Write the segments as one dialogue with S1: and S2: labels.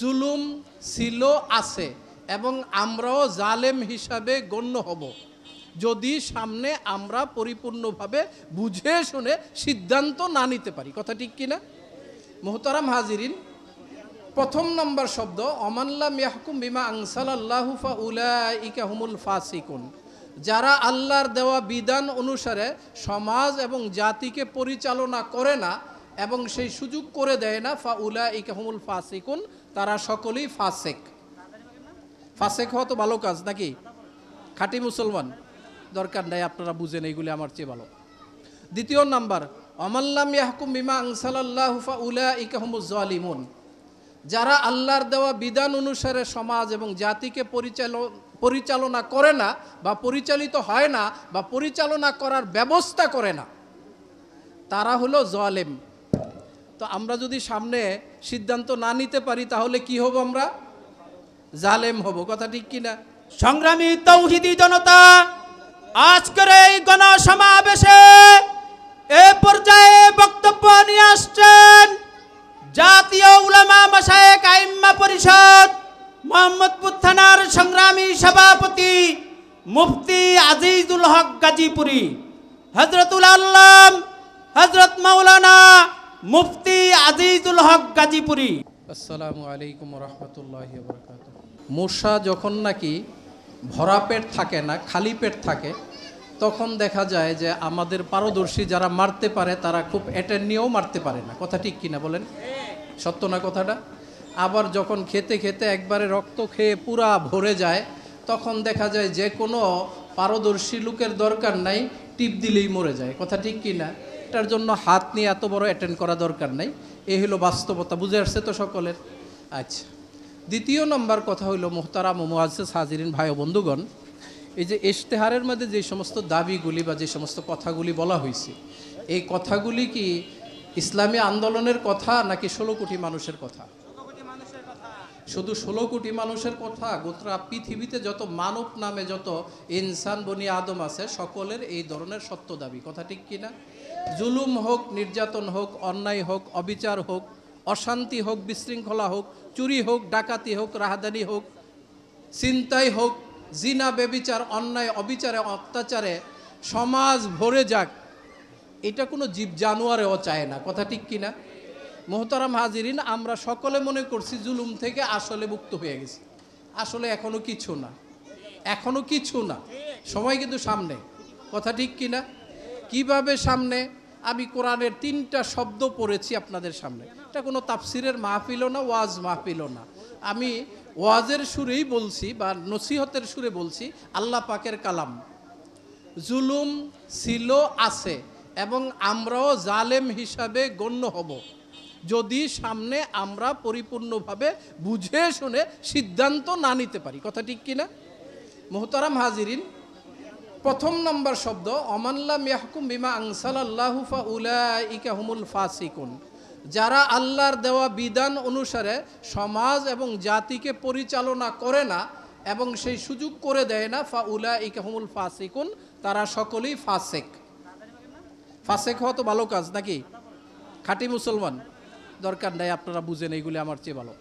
S1: জুলুম ছিল, আছে এবং আমরাও জালেম হিসাবে গণ্য হব। যদি সামনে আমরা পরিপূর্ণভাবে বুঝে শুনে সিদ্ধান্ত না নিতে পারি, কথা ঠিক কিনা মোহতারাম হাজিরিন, প্রথম নম্বর শব্দ অমাল্লাম ইয়াহকুম বিমা আনসাল আল্লাহু ফা উলাইকা হুমুল ফাসিকুন। যারা আল্লাহর দেওয়া বিধান অনুসারে সমাজ এবং জাতিকে পরিচালনা করে না এবং সেই সুযোগ করে দেয় না, ফা উলাইকা হুমুল ফাসিকুন, তারা সকলেই ফাসেক। ফাসেক হওয়া তো ভালো কাজ নাকি? খাঁটি মুসলমান। দরকার নাই আপনারা বুঝেন এইগুলি আমার চেয়ে ভালো। দ্বিতীয় নাম্বার অমাল্লাম ইয়াহকুম বিমা আনসালাল্লাহু ফা উলাইকা হুমুজ জালিমুন। যারা আল্লাহর দেওয়া বিধান অনুসারে সমাজ এবং জাতিকে পরিচালন পরিচালনা করে না বা পরিচালিত হয় না বা পরিচালনা করার ব্যবস্থা করে না, তারা হলো জলেম। তো আমরা যদি সামনে সিদ্ধান্ত না নিতে পারি, তাহলে কি হব আমরা? জালেম হব। কথা ঠিক কিনা?
S2: সংগ্রামী তৌহিদি জনতা, আজকের এই গণসমাবেশে এ পর্যায়ে বক্তব্য নিয়ে আসছেন জাতীয় উলামা মাসায়েক আইম্মা পরিষদ, মোহাম্মদপুর থানার সংগ্রামী সভাপতি মুফতি আজিজুল হক গাজীপুরি হজরতুল আল্লাম হজরত মাওলানা মুফতি আজিজুল হক গাজীপুরি।
S1: আসসালামু আলাইকুম রহমতুল্লাহ মশা যখন নাকি ভরা পেট থাকে না, খালি পেট থাকে, তখন দেখা যায় যে আমাদের পারদর্শী যারা মারতে পারে, তারা খুব অ্যাটেন্ড নিয়েও মারতে পারে না। কথা ঠিক কিনা বলেন? সত্য না কথাটা? আবার যখন খেতে খেতে একবারে রক্ত খেয়ে পুরা ভরে যায়, তখন দেখা যায় যে কোনো পারদর্শী লোকের দরকার নাই টিপ দিলেই মরে যায়। কথা ঠিক কিনা এটার জন্য হাত নিয়ে এত বড় অ্যাটেন্ড করা দরকার নাই। এই হলো বাস্তবতা, বুঝে আসছে তো সকলের? আচ্ছা। দ্বিতীয় নম্বর কথা হইল মোহতারা মুআজ্জিজ হাজিরিন ভাই ও বন্ধুগণ, এই যে ইশতেহারের মধ্যে যে সমস্ত দাবিগুলি বা যে সমস্ত কথাগুলি বলা হয়েছে এই কথাগুলি কি ইসলামী আন্দোলনের কথা নাকি ষোলো কোটি মানুষের কথা? শুধু ষোলো কোটি মানুষের কথা, গোত্রা পৃথিবীতে যত মানব নামে যত ইনসান বনি আদম আছে, সকলের এই ধরনের সত্য দাবি। কথা ঠিক কিনা জুলুম হোক, নির্যাতন হোক, অন্যায় হোক, অবিচার হোক, অশান্তি হোক, বিশৃঙ্খলা হোক, চুরি হোক, ডাকাতি হোক, রাহাদানি হোক চিন্তাই হোক, জিনা, বেবিচার, অন্যায়, অবিচারে, অত্যাচারে, সমাজ ভরে যাক, এটা কোনো জীব জানোয়ারেও চায় না। কথা ঠিক কিনা মোহতারাম হাজিরিন, আমরা সকলে মনে করছি জুলুম থেকে আসলে মুক্ত হয়ে গেছি। আসলে এখনও কিছু না। এখনও কিছু না। সময় কিন্তু সামনে। কথা ঠিক কিনা? কীভাবে সামনে? আমি কোরআনের তিনটা শব্দ পড়েছি আপনাদের সামনে। এটা কোনো তাফসিরের মাহফিলও না, ওয়াজ মাহফিলও না। আমি ওয়াজের সুরেই বলছি বা নসিহতের সুরে বলছি, আল্লাহ পাকের কালাম। জুলুম ছিল, আছে এবং আমরাও জালেম হিসাবে গণ্য হব। যদি সামনে আমরা পরিপূর্ণভাবে বুঝে শুনে সিদ্ধান্ত না নিতে পারি, কথা ঠিক কিনা মোহতারাম হাজিরিন, প্রথম নম্বর শব্দ অমাল্লাম ইয়াহকুম বিমা আনসাল আল্লাহু ফা উলাইকা হুমুল ফাসিকুন। যারা আল্লাহর দেওয়া বিধান অনুসারে সমাজ এবং জাতিকে পরিচালনা করে না এবং সেই সুযোগ করে দেয় না ফা উলাইকা হুমুল ফাসিকুন, তারা সকলেই ফাসেক। ফাসেক হওয়া তো ভালো কাজ নাকি? খাঁটি মুসলমান। দরকার নাই, আপনারা বুঝেন, এইগুলি আমার চেয়ে ভালো।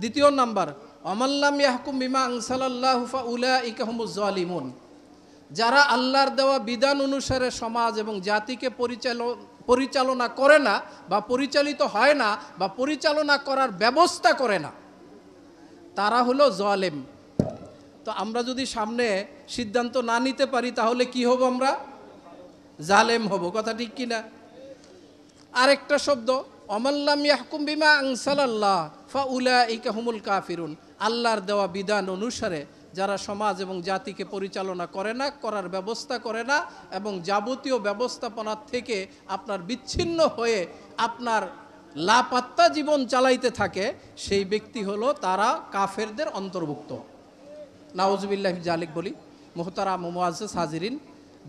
S1: দ্বিতীয় নাম্বার অমাল্লাম ইয়াহকুম বিমা আনসালাল্লাহু ফা উলাইকা হুমুজ যারা আল্লাহর দেওয়া বিধান অনুসারে সমাজ এবং জাতিকে পরিচালন পরিচালনা করে না বা পরিচালিত হয় না বা পরিচালনা করার ব্যবস্থা করে না, তারা হলো জলেম। তো আমরা যদি সামনে সিদ্ধান্ত না নিতে পারি, তাহলে কি হব আমরা? জালেম হব, কথা ঠিক কিনা? আরেকটা শব্দ বিমা ফা কাফিরুন। আল্লাহর দেওয়া বিধান অনুসারে যারা সমাজ এবং জাতিকে পরিচালনা করে না, করার ব্যবস্থা করে না এবং যাবতীয় ব্যবস্থাপনার থেকে আপনার বিচ্ছিন্ন হয়ে আপনার লাপাত্তা জীবন চালাইতে থাকে, সেই ব্যক্তি হলো তারা কাফেরদের অন্তর্ভুক্ত। নাওজবিল্লাহ জালেক বলি মোহতারা মোয়াজ হাজিরিন,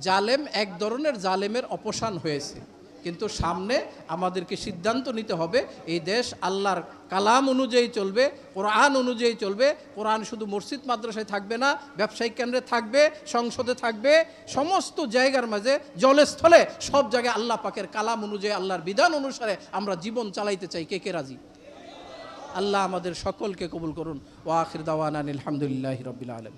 S1: জালেম এক ধরনের জালেমের অপসান হয়েছে। কিন্তু সামনে আমাদেরকে সিদ্ধান্ত নিতে হবে, এই দেশ আল্লাহর কালাম অনুযায়ী চলবে, কোরআন অনুযায়ী চলবে, কোরআন শুধু মসজিদ মাদ্রাসায় থাকবে না, ব্যবসায়িক কেন্দ্রে থাকবে, সংসদে থাকবে, সমস্ত জায়গার মাঝে, জলস্থলে সব জায়গায় আল্লাহ পাকের কালাম অনুযায়ী, আল্লাহর বিধান অনুসারে আমরা জীবন চালাইতে চাই। কে কে রাজি? আল্লাহ আমাদের সকলকে কবুল করুন। ও আখির দাওয়ান আলহামদুলিল্লাহ রবিল আলম